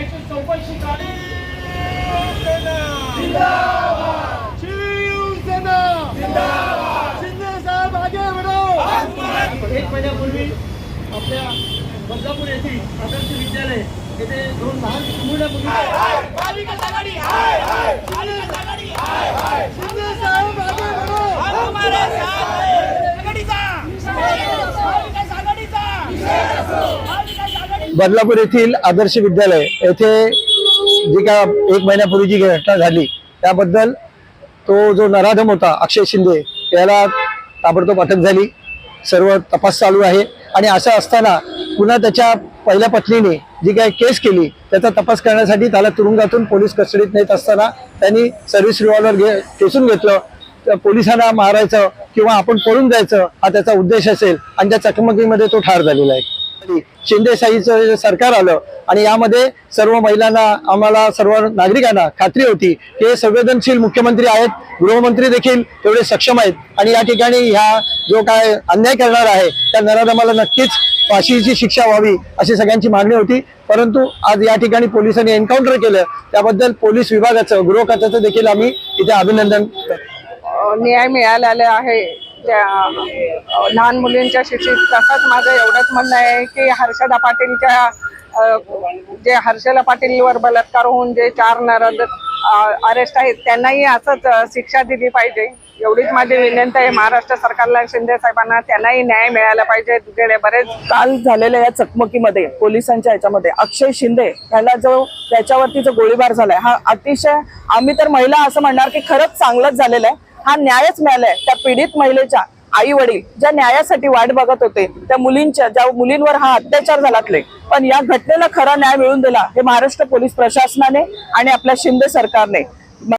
त्याची चौकशी करावी शिवसेना! शिंदे साहेब आगे बढ़ो! एक महिन्यापूर्वी आपल्या बदलापूर येथील आदर्श विद्यालय येथे दोन लहान मुलं मुली महाविकास आघाडी हाय हाय महाविकास आघाडी हाय हाय शिंदे साहेब आगे बढ़ो हम तुम्हारे साथ हैं. आघाडीचा महाविकास आघाडीचा महाविकास आघाडी बदलापूर येथील आदर्श विद्यालय येथे जी का एक महिन्यापूर्वी जी घटना झाली त्याबद्दल तो जो नराधम होता अक्षय शिंदे त्याला ताबडतोब अटक झाली. सर्व तपास चालू आहे. आणि असं असताना पुन्हा त्याच्या पहिल्या पत्नीने जी काही केस केली त्याचा तपास करण्यासाठी त्याला तुरुंगातून पोलीस कस्टडीत नेत असताना त्यांनी सर्व्हिस रिव्हॉल्वर घे ठेचून घेतलं. तर पोलिसांना मारायचं किंवा आपण पळून जायचं हा त्याचा उद्देश असेल. आणि त्या चकमकीमध्ये तो ठार झालेला आहे. शिंदेशाहीचं सरकार आलं आणि यामध्ये सर्व महिलांना आम्हाला सर्व नागरिकांना खात्री होती की हे संवेदनशील मुख्यमंत्री आहेत गृहमंत्री देखील तेवढे सक्षम आहेत. आणि या ठिकाणी ह्या जो काय अन्याय करणार आहे त्या नराधमाला नक्कीच फाशीची शिक्षा व्हावी अशी सगळ्यांची मागणी होती. परंतु आज या ठिकाणी पोलिसांनी एन्काउंटर केलं. त्याबद्दल पोलीस विभागाचं गृह खात्याचं देखील आम्ही इथे अभिनंदन करतो. न्याय मिळालेला आहे. त्या लहान मुलींच्या शिक्षित तसंच माझं एवढंच म्हणणं आहे की हर्षदा पाटीलच्या जे हर्षदा पाटीलवर बलात्कार होऊन जे चार नरद अरेस्ट आहेत त्यांनाही असंच शिक्षा दिली पाहिजे. एवढीच माझी विनंती आहे महाराष्ट्र सरकारला शिंदे साहेबांना त्यांनाही न्याय मिळायला पाहिजे. गेले बरेच काल झालेल्या या चकमकीमध्ये पोलिसांच्या याच्यामध्ये अक्षय शिंदे याला जो त्याच्यावरती जो गोळीबार झालाय हा अतिशय आम्ही तर महिला असं म्हणणार की खरंच चांगलंच झालेलं आहे. हा न्यायच मिळालाय त्या पीडित महिलेच्या आई वडील ज्या न्यायासाठी वाट बघत होते त्या मुलींच्या ज्या मुलींवर हा अत्याचार झालातले. पण या घटनेला खरा न्याय मिळवून दिला हे महाराष्ट्र पोलीस प्रशासनाने आणि आपल्या शिंदे सरकारने.